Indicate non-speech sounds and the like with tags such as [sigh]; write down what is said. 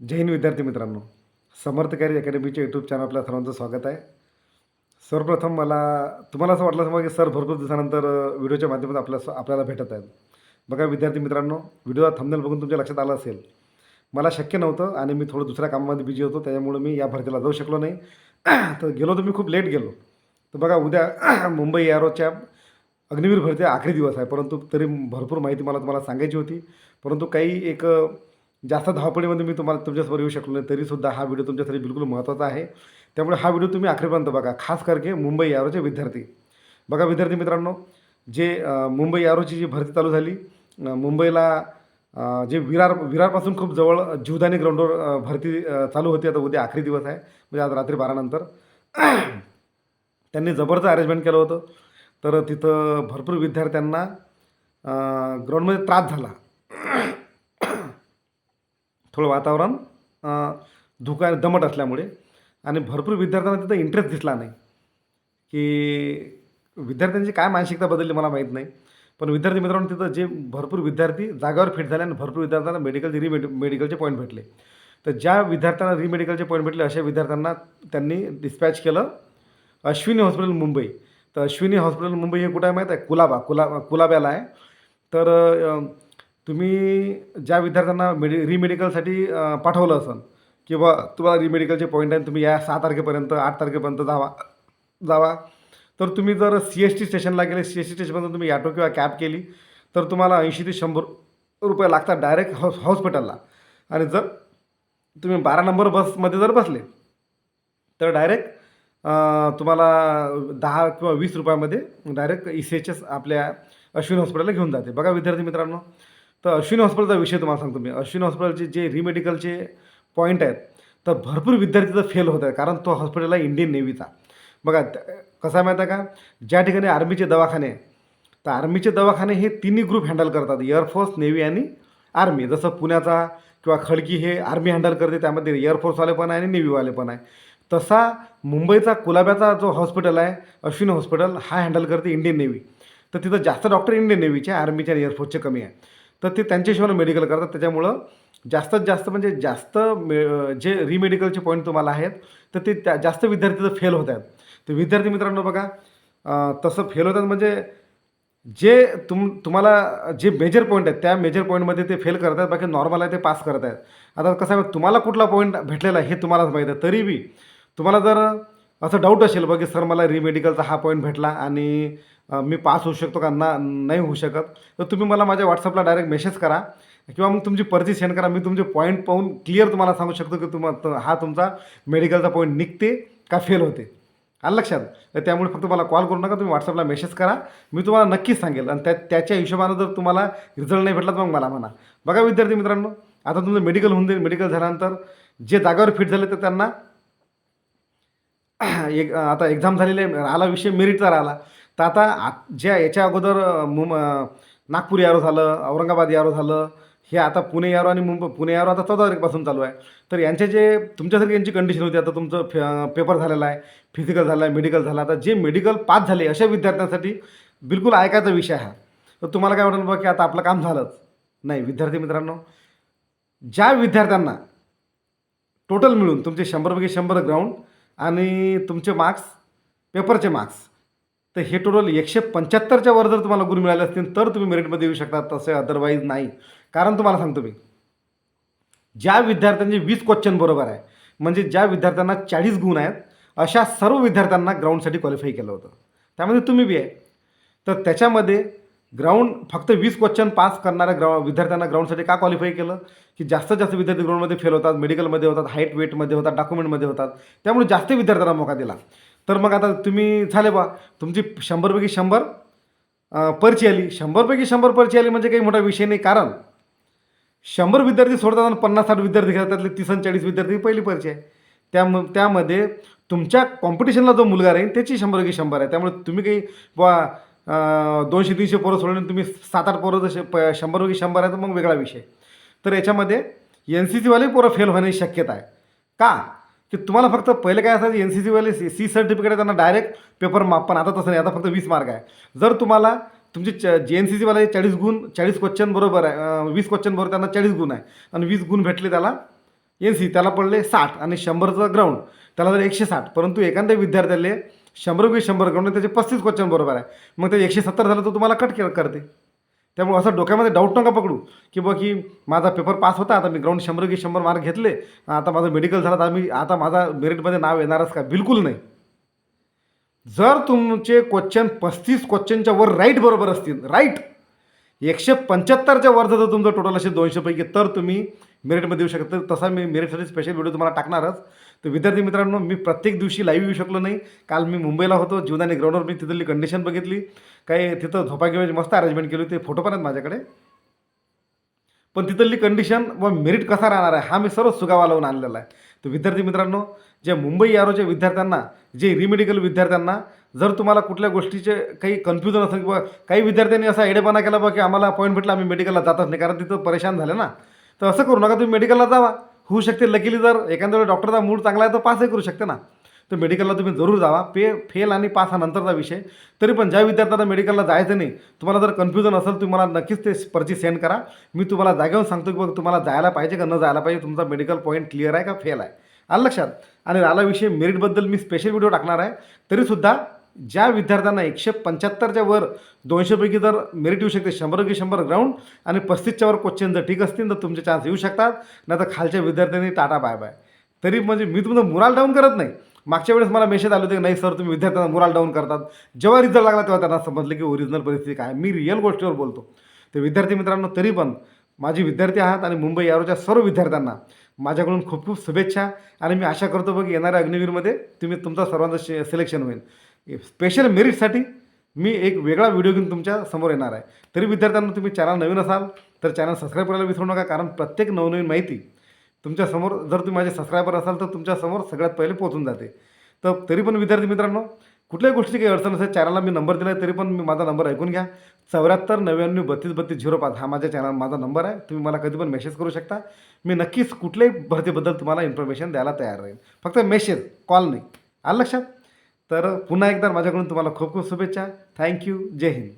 जय हिंद विद्यार्थी मित्रांनो. समर्थकारी अकॅडमीच्या YouTube channel आपल्या सर्वांचं स्वागत आहे. सर्वप्रथम मला तुम्हाला असं वाटलं समजा की सर भरपूर दिवसानंतर व्हिडिओच्या माध्यमातून आपल्या आपल्याला भेटत आहेत. बघा विद्यार्थी मित्रांनो व्हिडिओ थंबनेल बघून तुमच्या लक्षात आलं असेल. मला शक्य नव्हतं आणि मी थोडं दुसऱ्या कामामध्ये बिझी होतो त्याच्यामुळे मी या भरतीला जाऊ शकलो नाही. [clears throat] तर गेलो तर मी खूप लेट गेलो. तर बघा उद्या [clears throat] मुंबई एअरोच्या अग्निवीर भरती आखरी दिवस आहे परंतु तरी भरपूर माहिती मला तुम्हाला सांगायची होती. परंतु काही एक जास्त धावपळीमध्ये मी तुम्हाला तुमच्यासमोर येऊ शकलो नाही तरीसुद्धा हा व्हिडिओ तुमच्यासाठी बिलकुल महत्त्वाचा आहे. त्यामुळे हा व्हिडिओ तुम्ही आखरीपर्यंत बघा खास करके मुंबई यारोचे विद्यार्थी. बघा विद्यार्थी मित्रांनो जे मुंबई यारोची जी भरती चालू झाली मुंबईला जे विरार विरारपासून खूप जवळ जीवदानी ग्राउंडवर भरती चालू होती. आता उद्या आखरी दिवस आहे म्हणजे आज रात्री बारानंतर [clears throat] त्यांनी जबरदस्त अरेंजमेंट केलं होतं. तर तिथं भरपूर विद्यार्थ्यांना ग्राउंडमध्ये त्रास झाला. थोडं वातावरण धुका दमट असल्यामुळे आणि भरपूर विद्यार्थ्यांना तिथं इंटरेस्ट दिसला नाही. की विद्यार्थ्यांची काय मानसिकता बदलली मला माहीत नाही. पण विद्यार्थी मित्रांनो तिथं जे भरपूर विद्यार्थी जागावर फिट झाले आणि भरपूर विद्यार्थ्यांना मेडिकलचे रिमेड मेडिकलचे पॉईंट भेटले. तर ज्या विद्यार्थ्यांना रिमेडिकलचे पॉईंट भेटले अशा विद्यार्थ्यांना त्यांनी डिस्पॅच केलं अश्विनी हॉस्पिटल मुंबई. तर अश्विनी हॉस्पिटल मुंबई हे कुठं आहे माहीत आहे? कुलाबा कुला कुलाब्याला आहे. तर तुम्ही ज्या विद्यार्थ्यांना मेडि रिमेडिकलसाठी पाठवलं असेल किंवा तुम्हाला रिमेडिकलचे पॉईंट आहे तुम्ही या सहा तारखेपर्यंत आठ तारखेपर्यंत जावा जावा. तर तुम्ही जर सी एस टी स्टेशनला गेले सी एस टी स्टेशनमधून तुम्ही ॲटो किंवा कॅब केली तर तुम्हाला ऐंशी ते शंभर रुपये लागतात डायरेक्ट हॉस हॉस्पिटलला आणि जर तुम्ही बारा नंबर बसमध्ये जर बसले तर डायरेक्ट तुम्हाला दहा किंवा वीस रुपयामध्ये direct E C H S आपल्या अश्विन हॉस्पिटलला घेऊन जाते. बघा विद्यार्थी मित्रांनो तर अश्विनी हॉस्पिटलचा विषय तुम्हाला सांगतो मी. अश्विनी हॉस्पिटलचे जे रिमेडिकलचे पॉईंट आहेत तर भरपूर विद्यार्थी तर फेल होत आहेत कारण तो हॉस्पिटल आहे इंडियन नेव्हीचा बघा कसा कसं आहे माहीत आहे का? ज्या ठिकाणी आर्मीचे दवाखाने आहे, तर आर्मीचे दवाखाने हे तिन्ही ग्रुप हँडल करतात. एअरफोर्स नेव्ही आणि आर्मी जसं पुण्याचा किंवा खडकी हे आर्मी हँडल करते त्यामध्ये एअरफोर्सवाले पण आहे आणि नेव्हीवाले पण आहे. तसा मुंबईचा कुलाब्याचा जो हॉस्पिटल आहे अश्विनी हॉस्पिटल हा हँडल करते इंडियन नेव्ही तर तिथं जास्त डॉक्टर इंडियन नेव्हीचे आर्मीचे आणि एअरफोर्सचे कमी आहे. तर ते त्यांच्या हिशोबाने मेडिकल करतात. त्याच्यामुळं जास्तीत जास्त म्हणजे जास्त मे जे रिमेडिकलचे पॉईंट तुम्हाला आहेत तर ते त्या जास्त विद्यार्थी तर फेल होत आहेत. तर विद्यार्थी मित्रांनो बघा तसं फेल होतात म्हणजे जे तुम तुम्हाला जे मेजर पॉईंट आहेत त्या मेजर पॉईंटमध्ये ते फेल करत आहेत बाकी नॉर्मल आहे ते पास करत आहेत. आता कसं आहे तुम्हाला कुठला पॉईंट भेटलेला आहे हे तुम्हालाच माहीत आहे. तरी बी तुम्हाला जर असं डाऊट असेल बघ की सर मला रिमेडिकलचा हा पॉईंट भेटला आणि मी पास होऊ शकतो का? ना नाही होऊ शकत. तर तुम्ही मला माझ्या व्हॉट्सअपला डायरेक्ट मेसेज करा. किंवा मग तुमची पर्ची सेंड करा. मी तुमचे पॉईंट पाहून क्लिअर तुम्हाला सांगू शकतो की तुम्हा हा तुमचा मेडिकलचा पॉईंट निघते का फेल होते. आलं लक्षात? तर त्यामुळे फक्त मला कॉल करू नका. तुम्ही व्हॉट्सअपला मेसेज करा. मी तुम्हाला नक्कीच सांगेल. आणि त्या त्याच्या हिशोबानं जर तुम्हाला रिझल्ट नाही भेटला तर मग मला म्हणा. बघा विद्यार्थी मित्रांनो आता तुमचं मेडिकल होऊन जाईल. मेडिकल झाल्यानंतर जे जागेवर फिट झाले तर त्यांना एक आता एक्झाम झालेले आला राहिला विषय मेरिटचा राहिला. तर आता आ ज्या याच्या अगोदर अ, मुंब नागपूर यारो झालं औरंगाबाद यारो झालं हे आता पुणे यारो आणि मुंबई पुणे यारो आता चौदा तारखेपासून चालू आहे. तर यांचे जे तुमच्यासारखी यांची कंडिशन होती आता तुमचं फे पेपर झालेला आहे फिजिकल झालं आहे मेडिकल झाला आता जे मेडिकल पास झाले अशा विद्यार्थ्यांसाठी बिलकुल ऐकायचा विषय हा. तर तुम्हाला काय वाटेल बघा की आता आपलं काम झालंच? नाही विद्यार्थी मित्रांनो ज्या विद्यार्थ्यांना टोटल मिळून तुमचे शंभरपैकी शंभर ग्राउंड आणि तुमचे मार्क्स पेपरचे मार्क्स तर हे टोटल एकशे पंच्याहत्तरच्या वर जर तुम्हाला गुण मिळाले असतील तर तुम्ही मेरिटमध्ये येऊ शकता. तसे अदरवाईज नाही. कारण तुम्हाला सांगतो मी ज्या विद्यार्थ्यांचे वीस क्वेश्चन बरोबर आहे म्हणजे ज्या विद्यार्थ्यांना चाळीस गुण आहेत अशा सर्व विद्यार्थ्यांना ग्राउंडसाठी क्वालिफाय केलं होतं. त्यामध्ये तुम्ही बी आहे. तर त्याच्यामध्ये ग्राउंड फक्त वीस क्वेश्चन पास करणाऱ्या ग्राउ विद्यार्थ्यांना ग्राउंडसाठी का क्वालिफाय केलं? की जास्तीत जास्त विद्यार्थी ग्राउंडमध्ये फेल होतात मेडिकलमध्ये होतात हाईट वेटमध्ये होतात डॉक्युमेंटमध्ये होतात. त्यामुळे जास्त विद्यार्थ्यांना मोका दिला. तर मग आता तुम्ही झाले बा तुमची शंभरपैकी शंभर पर्ची आली. शंभरपैकी शंभर पर्ची आली म्हणजे काही मोठा विषय नाही कारण शंभर विद्यार्थी सोडतात आणि पन्नास साठ विद्यार्थी घेतात त्यातले तीस आणि चाळीस विद्यार्थी पहिली पर्ची आहे. त्याम त्यामध्ये तुमच्या कॉम्पिटिशनला जो मुलगा राहील त्याची शंभर की शंभर आहे. त्यामुळे तुम्ही काही बा दोनशे तीनशे पोरं सोडून तुम्ही सात आठ पोरं जसे प शंभर की शंभर आहे तर मग वेगळा विषय. तर याच्यामध्ये एन सी सीवाले पोरं फेल होण्याची शक्यता आहे. का? की तुम्हाला फक्त पहिले काय असायचं एन सी सीवाले सी सी सर्टिफिकेट आहे त्यांना डायरेक्ट पेपर माप पण आता तसं नाही आता फक्त वीस मार्क आहे. जर तुम्हाला तुमचे च जे एन सी सीवाले चाळीस गुण चाळीस क्वेश्चन बरोबर आहे वीस क्वेश्चन बरोबर त्यांना चाळीस गुण आहे. आणि वीस गुण भेटले त्याला एन सी त्याला पडले साठ आणि शंभरचं ग्राउंड त्याला जर एकशे साठ परंतु एखाद्या विद्यार्थ्याला शंभर रुपये शंभर ग्राउंड त्याचे पस्तीस क्वेश्चन बरोबर आहे. मग ते एकशे सत्तर झालं तर तुम्हाला कट करते. त्यामुळे असं डोक्यामध्ये डाऊट नका पकडू. की बा की माझा पेपर पास होता आता मी ग्राउंड शंभर की शंभर मार्क घेतले आता माझं मेडिकल झालं तर मी आता माझा मेरिटमध्ये नाव येणारच का? बिलकुल नाही. जर तुमचे क्वेश्चन पस्तीस क्वेश्चनच्या वर राईट बरोबर असतील राईट एकशे पंच्याहत्तरच्या वरचं जर तुमचं टोटल असेल दोनशेपैकी तर तुम्ही मेरिटमध्ये येऊ शकता. तसा मी मेरिटसाठी स्पेशल व्हिडिओ तुम्हाला टाकणारच. तर विद्यार्थी मित्रांनो मी प्रत्येक दिवशी लाईव्ह येऊ शकलो नाही. काल मी मुंबईला होतो जीवनाने ग्राउंडवर मी तिथली कंडिशन बघितली. काही तिथं झोपा मस्त अरेंजमेंट केली होती फोटो पण आहेत माझ्याकडे. पण तिथली कंडिशन व मेरिट कसा राहणार आहे हा मी सर्व सुगावा लावून आणलेला आहे. तर विद्यार्थी मित्रांनो जे मुंबई यारोच्या विद्यार्थ्यांना जे रिमेडिकल विद्यार्थ्यांना जर तुम्हाला कुठल्या गोष्टीचे काही कन्फ्युजन असेल किंवा काही विद्यार्थ्यांनी असा एडेपणा केला बा की आम्हाला पॉईंट भेटला आम्ही मेडिकलला जातच नाही कारण तिथं परेशान झाले ना. तर असं करू नका तुम्ही मेडिकलला जावा. होऊ शकते. लकीली जर एखाद्या वेळी डॉक्टरचा मूड चांगला आहे तर पासही करू शकते ना. तर मेडिकलला तुम्ही जरूर जावा. पे फेल आणि पास हा नंतरचा विषय. तरी पण ज्या विद्यार्थ्यांना मेडिकलला जायचं नाही तुम्हाला जर कन्फ्युजन असेल तुम्हाला नक्कीच ते पर्ची सेंड करा. मी तुम्हाला जागेवर सांगतो की बघ तुम्हाला जायला पाहिजे का न जायला पाहिजे? तुमचा मेडिकल पॉईंट क्लिअर आहे का? फेल आहे. आलं लक्षात? आणि राहिला विषय मेरिटबद्दल मी स्पेशल व्हिडिओ टाकणार आहे. तरीसुद्धा ज्या विद्यार्थ्यांना एकशे पंच्याहत्तरच्या वर दोनशेपैकी जर मेरिट येऊ शकते शंभर की शंभर ग्राउंड आणि पस्तीसच्या वर क्वेश्चन जर ठीक असतील तर तुमचे चान्स येऊ शकतात. नाही तर खालच्या विद्यार्थ्यांनी टाटा बाय बाय तरी म्हणजे मी तुमचं मुराल डाऊन करत नाही. मागच्या वेळेस मला मेसेज आले होते की नाही सर तुम्ही विद्यार्थ्यांना मुराल डाऊन करतात. जेव्हा रिझल्ट लागला तेव्हा त्यांना समजलं की ओरिजिनल परिस्थिती काय मी रिअल गोष्टीवर बोलतो. तर विद्यार्थी मित्रांनो तरी पण माझे विद्यार्थी आहात आणि मुंबई यारोच्या सर्व विद्यार्थ्यांना माझ्याकडून खूप खूप शुभेच्छा. आणि मी आशा करतो बघ येणाऱ्या अग्निवीरमध्ये तुम्ही तुमचा सर्वांचं शे सिलेक्शन होईल. स्पेशल मेरिटसाठी मी एक वेगळा व्हिडिओ घेऊन तुमच्यासमोर येणार आहे. तरी विद्यार्थ्यांना तुम्ही चॅनल नवीन असाल तर चॅनल सबस्क्राईब करायला विसरू नका कारण प्रत्येक नवनवीन माहिती तुमच्यासमोर जर तुम्ही माझे सबस्क्रायबर असाल तर तुमच्यासमोर सगळ्यात पहिले पोहोचून जाते. तर तरी पण विद्यार्थी मित्रांनो कुठल्याही गोष्टी काही अडचण असेल चॅनलला मी नंबर दिला आहे तरी पण मी माझा नंबर ऐकून घ्या. चौऱ्याहत्तर नव्याण्णव बत्तीस बत्तीस झिरो पाच हा माझ्या चॅनल माझा नंबर आहे. तुम्ही मला कधी पण मेसेज करू शकता. मी नक्कीच कुठल्याही भरतीबद्दल तुम्हाला इन्फॉर्मेशन द्यायला तयार राहील फक्त मेसेज कॉल नाही. आलं लक्षात? तर पुन्हा एकदा माझ्याकडून तुम्हाला खूप खूप शुभेच्छा. थँक्यू जय हिंद.